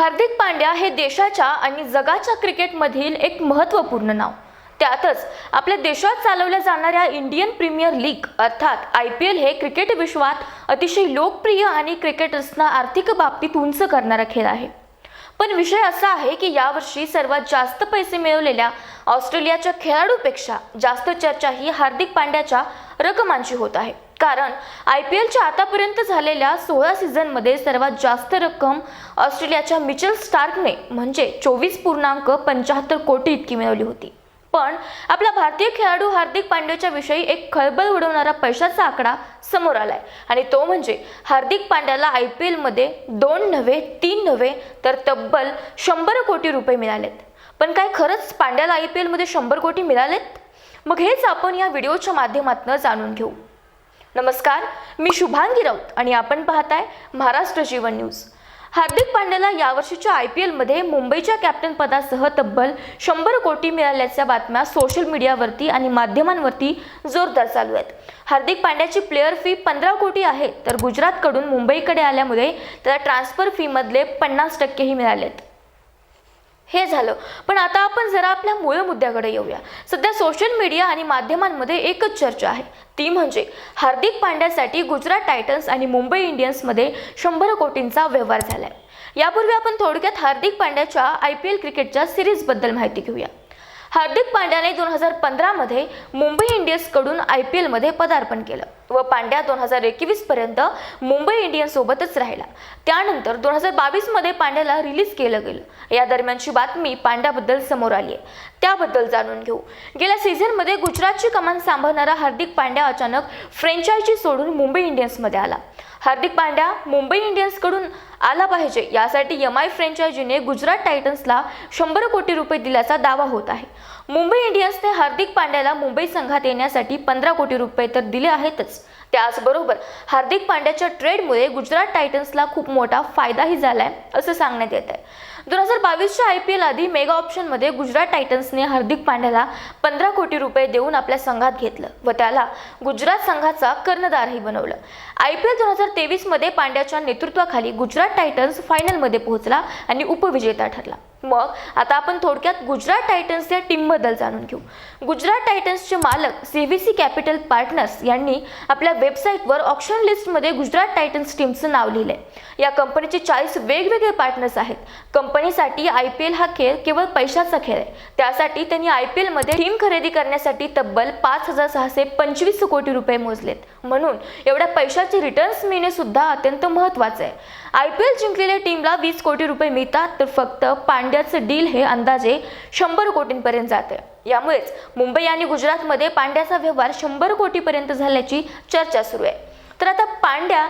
हार्दिक पांड्या हे देशाच्या आणि जगाच्या क्रिकेटमधील एक महत्त्वपूर्ण नाव. त्यातच आपल्या देशात चालवल्या जाणाऱ्या इंडियन प्रीमियर लीग अर्थात आय पी एल हे क्रिकेट विश्वात अतिशय लोकप्रिय आणि क्रिकेटर्सना आर्थिक बाबतीत उंच करणारा खेळ आहे. पण विषय असा आहे की यावर्षी सर्वात जास्त पैसे मिळवलेल्या ऑस्ट्रेलियाच्या खेळाडूपेक्षा जास्त चर्चा ही हार्दिक पांड्याच्या रकमांची होत आहे. कारण आय पी एलच्या आतापर्यंत झालेल्या सोळा सीझनमध्ये सर्वात जास्त रक्कम ऑस्ट्रेलियाच्या मिचेल स्टार्कने म्हणजे चोवीस पूर्णांक पंच्याहत्तर कोटी इतकी मिळवली होती. पण आपला भारतीय खेळाडू हार्दिक पांड्याच्या विषयी एक खळबळ उडवणारा पैशाचा आकडा समोर आलाय. आणि तो म्हणजे हार्दिक पांड्याला आय पी एलमध्ये दोन नव्हे तीन नव्हे तर तब्बल शंभर कोटी रुपये मिळालेत. पण काय खरंच पांड्याला आय पी एलमध्ये शंभर कोटी मिळालेत? मग हेच आपण या व्हिडिओच्या माध्यमातून जाणून घेऊ. नमस्कार मी शुभांगी राऊत आणि आपण पाहताय महाराष्ट्र जीवन न्यूज. हार्दिक पांड्याला यावर्षीच्या आय पी एलमध्ये मुंबईच्या कॅप्टन पदासह तब्बल शंभर कोटी मिळाल्याच्या बातम्या सोशल मीडियावरती आणि माध्यमांवरती जोरदार चालू आहेत. हार्दिक पांड्याची प्लेअर फी पंधरा कोटी आहे तर गुजरातकडून मुंबईकडे आल्यामुळे त्याला ट्रान्सफर फीमधले पन्नास टक्केही मिळालेत. हे झालं. पण आता आपण जरा आपल्या मूळ मुद्द्याकडे येऊया. सध्या सोशल मीडिया आणि माध्यमांमध्ये एकच चर्चा आहे. ती म्हणजे हार्दिक पांड्यासाठी गुजरात टायटन्स आणि मुंबई इंडियन्समध्ये शंभर कोटींचा व्यवहार झालाय. यापूर्वी आपण थोडक्यात हार्दिक पांड्याच्या आय पी एल क्रिकेटच्या सिरीजबद्दल माहिती घेऊया. हार्दिक पांड्याने दोन हजार पंधरामध्ये मुंबई इंडियन्सकडून आय पी एलमध्ये पदार्पण केलं. व पांड्या दोन हजार एकवीस पर्यंत मुंबई इंडियन्ससोबतच राहिला. त्यानंतर दोन हजार बावीसमध्ये पांड्याला रिलीज केलं गेलं. या दरम्यानची बातमी पांड्याबद्दल समोर आली आहे. त्याबद्दल जाणून घेऊ. गेल्या सीझनमध्ये गुजरातची कमान सांभाळणारा हार्दिक पांड्या अचानक फ्रेंचायझी सोडून मुंबई इंडियन्समध्ये आला. हार्दिक पांड्या मुंबई इंडियन्सकडून आला पाहिजे. यासाठी एम आय फ्रेंचायझीने गुजरात टायटन्सला शंभर कोटी रुपये दिल्याचा दावा होत आहे. मुंबई इंडियन्सने हार्दिक पांड्याला मुंबई संघात येण्यासाठी पंधरा कोटी रुपये तर दिले आहेतच. त्याचबरोबर हार्दिक पांड्याच्या ट्रेडमुळे गुजरात टायटन्सला खूप मोठा फायदाही झालाय असं सांगण्यात येत आहे दोन हजार बावीसच्या आय पी एल आधी मेगा ऑप्शनमध्ये गुजरात टायटन्सने हार्दिक पांड्याला पंधरा कोटी रुपये देऊन आपल्या संघात घेतलं व त्याला गुजरात संघाचा कर्णधारही बनवलं. आय पी एल दोन हजार तेवीसमध्ये पांड्याच्या नेतृत्वाखाली गुजरात टायटन्स फायनलमध्ये पोहोचला आणि उपविजेता ठरला. मग आता आपण थोडक्यात गुजरात टायटन्स या टीमबद्दल जाणून घेऊ. गुजरात टायटन्सचे मालक C V C capital partners यांनी आपल्या वेबसाईटवर ऑप्शन लिस्टमध्ये गुजरात टायटन्स टीमचं नाव लिहिलंय. या कंपनीचे चाळीस वेगवेगळे पार्टनर्स आहेत. कंपनीसाठी आय पी एल हा खेळ केवळ पैशाचा खेळ आहे. त्यासाठी त्यांनी आय पी एलमध्ये टीम खरेदी करण्यासाठी तब्बल पाच हजार सहाशे पंचवीस कोटी रुपये मोजलेत. म्हणून एवढ्या पैशाचे रिटर्न्स मिळणे सुद्धा अत्यंत महत्त्वाचं आहे. आय पी एल जिंकलेल्या टीमला वीस कोटी रुपये मिळतात तर फक्त पांड्याचं डील हे अंदाजे शंभर कोटींपर्यंत जाते यामुळेच मुंबई आणि गुजरातमध्ये पांड्याचा व्यवहार शंभर कोटीपर्यंत झाल्याची चर्चा सुरू आहे. तर आता पांड्या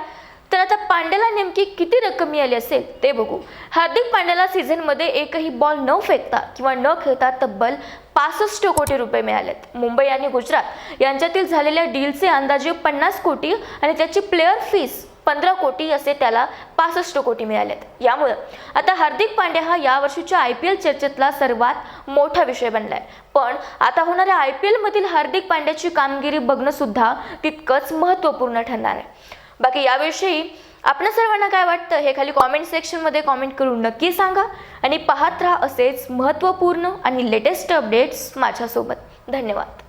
तर आता पांड्याला नेमकी किती रक्कम मिळाली असेल ते बघू. हार्दिक पांड्याला सीझनमध्ये एकही बॉल न फेकता किंवा न खेळता तब्बल पासष्ट कोटी रुपये मिळालेत. मुंबई आणि गुजरात यांच्यातील झालेल्या डीलचे अंदाजे पन्नास कोटी आणि त्याची प्लेअर फीस पंधरा कोटी असे त्याला पासष्ट कोटी मिळालेत. यामुळं आता हार्दिक पांड्या हा यावर्षीच्या आय पी एल चर्चेतला सर्वात मोठा विषय बनलाय. पण आता होणाऱ्या आय पी एलमधील हार्दिक पांड्याची कामगिरी बघणं सुद्धा तितकंच महत्त्वपूर्ण ठरणार आहे. बाकी याविषयी आपल्या सर्वांना काय वाटतं हे खाली कॉमेंट सेक्शनमध्ये कॉमेंट करून नक्की सांगा आणि पाहत राहा असेच महत्त्वपूर्ण आणि लेटेस्ट अपडेट्स माझ्यासोबत. धन्यवाद.